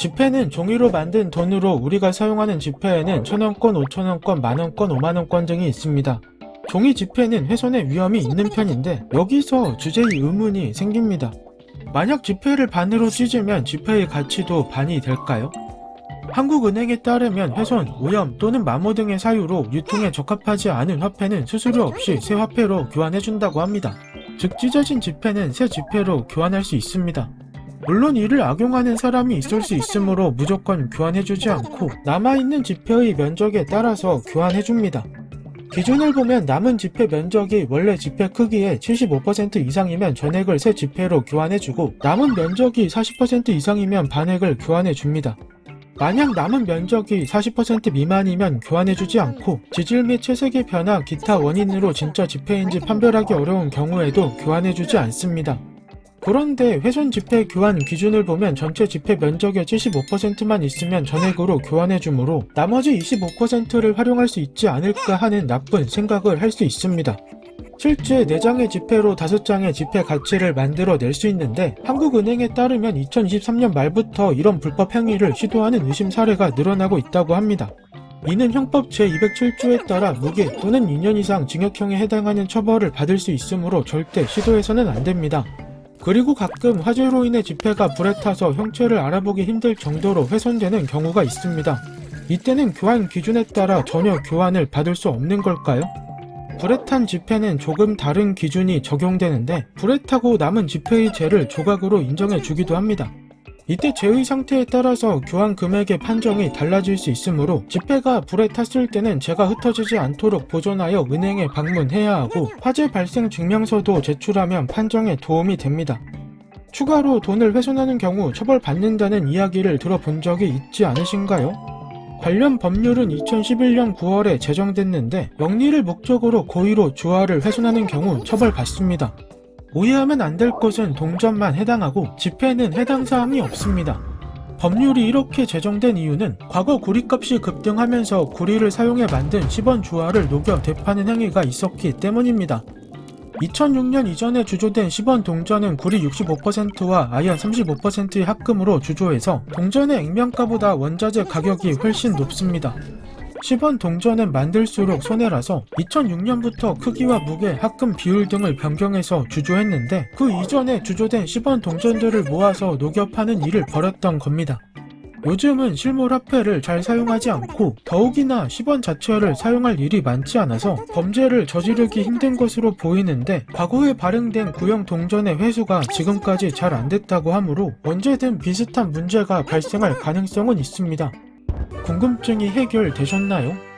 지폐는 종이로 만든 돈으로 우리가 사용하는 지폐에는 천원권, 오천원권, 만원권, 오만원권 등이 있습니다. 종이 지폐는 훼손의 위험이 있는 편인데 여기서 주제의 의문이 생깁니다. 만약 지폐를 반으로 찢으면 지폐의 가치도 반이 될까요? 한국은행에 따르면 훼손, 오염 또는 마모 등의 사유로 유통에 적합하지 않은 화폐는 수수료 없이 새 화폐로 교환해준다고 합니다. 즉 찢어진 지폐는 새 지폐로 교환할 수 있습니다. 물론 이를 악용하는 사람이 있을 수 있으므로 무조건 교환해주지 않고 남아있는 지폐의 면적에 따라서 교환해줍니다. 기준을 보면 남은 지폐 면적이 원래 지폐 크기의 75% 이상이면 전액을 새 지폐로 교환해주고 남은 면적이 40% 이상이면 반액을 교환해줍니다. 만약 남은 면적이 40% 미만이면 교환해주지 않고 지질 및 채색의 변화, 기타 원인으로 진짜 지폐인지 판별하기 어려운 경우에도 교환해주지 않습니다. 그런데 훼손 지폐 교환 기준을 보면 전체 지폐 면적의 75%만 있으면 전액으로 교환해주므로 나머지 25%를 활용할 수 있지 않을까 하는 나쁜 생각을 할 수 있습니다. 실제 4장의 지폐로 5장의 지폐 가치를 만들어 낼 수 있는데 한국은행에 따르면 2023년 말부터 이런 불법 행위를 시도하는 의심 사례가 늘어나고 있다고 합니다. 이는 형법 제207조에 따라 무기 또는 2년 이상 징역형에 해당하는 처벌을 받을 수 있으므로 절대 시도해서는 안 됩니다. 그리고 가끔 화재로 인해 지폐가 불에 타서 형체를 알아보기 힘들 정도로 훼손되는 경우가 있습니다. 이때는 교환 기준에 따라 전혀 교환을 받을 수 없는 걸까요? 불에 탄 지폐는 조금 다른 기준이 적용되는데 불에 타고 남은 지폐의 재를 조각으로 인정해 주기도 합니다. 이때 재의 상태에 따라서 교환 금액의 판정이 달라질 수 있으므로 지폐가 불에 탔을 때는 재가 흩어지지 않도록 보존하여 은행에 방문해야 하고 화재 발생 증명서도 제출하면 판정에 도움이 됩니다. 추가로 돈을 훼손하는 경우 처벌받는다는 이야기를 들어본 적이 있지 않으신가요? 관련 법률은 2011년 9월에 제정됐는데 영리를 목적으로 고의로 주화를 훼손하는 경우 처벌받습니다. 오해하면 안 될 것은 동전만 해당하고 지폐는 해당 사항이 없습니다. 법률이 이렇게 제정된 이유는 과거 구리값이 급등하면서 구리를 사용해 만든 10원 주화를 녹여 대파는 행위가 있었기 때문입니다. 2006년 이전에 주조된 10원 동전은 구리 65%와 아연 35%의 합금으로 주조해서 동전의 액면가보다 원자재 가격이 훨씬 높습니다. 10원 동전은 만들수록 손해라서 2006년부터 크기와 무게, 합금 비율 등을 변경해서 주조했는데 그 이전에 주조된 10원 동전들을 모아서 녹여 파는 일을 벌였던 겁니다. 요즘은 실물 화폐를 잘 사용하지 않고 더욱이나 10원 자체를 사용할 일이 많지 않아서 범죄를 저지르기 힘든 것으로 보이는데 과거에 발행된 구형 동전의 회수가 지금까지 잘 안 됐다고 하므로 언제든 비슷한 문제가 발생할 가능성은 있습니다. 궁금증이 해결되셨나요?